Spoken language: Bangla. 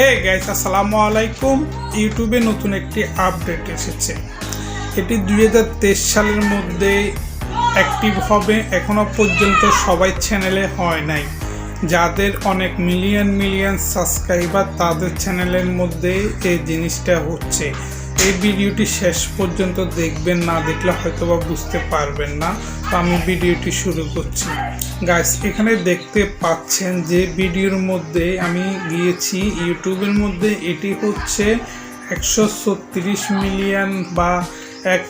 হে গাইস আসসালামু আলাইকুম। ইউটিউবে নতুন একটি আপডেট এসেছে। এটি দু হাজার তেইশ সালের মধ্যে অ্যাক্টিভ হবে এখনও পর্যন্ত সবাই চ্যানেলে হয় নাই। যাদের অনেক মিলিয়ন মিলিয়ন সাবস্ক্রাইবার তাদের চ্যানেলের মধ্যে এই জিনিসটা হচ্ছে। এই ভিডিওটি শেষ পর্যন্ত দেখবেন, না দেখলে হয়তো বা বুঝতে পারবেন না। তো আমি ভিডিওটি শুরু করছি। গাইস এখানে দেখতে পাচ্ছেন যে ভিডিওর মধ্যে আমি গিয়েছি। ইউটিউবের মধ্যে এটি হচ্ছে একশো ছত্রিশ মিলিয়ন বা এক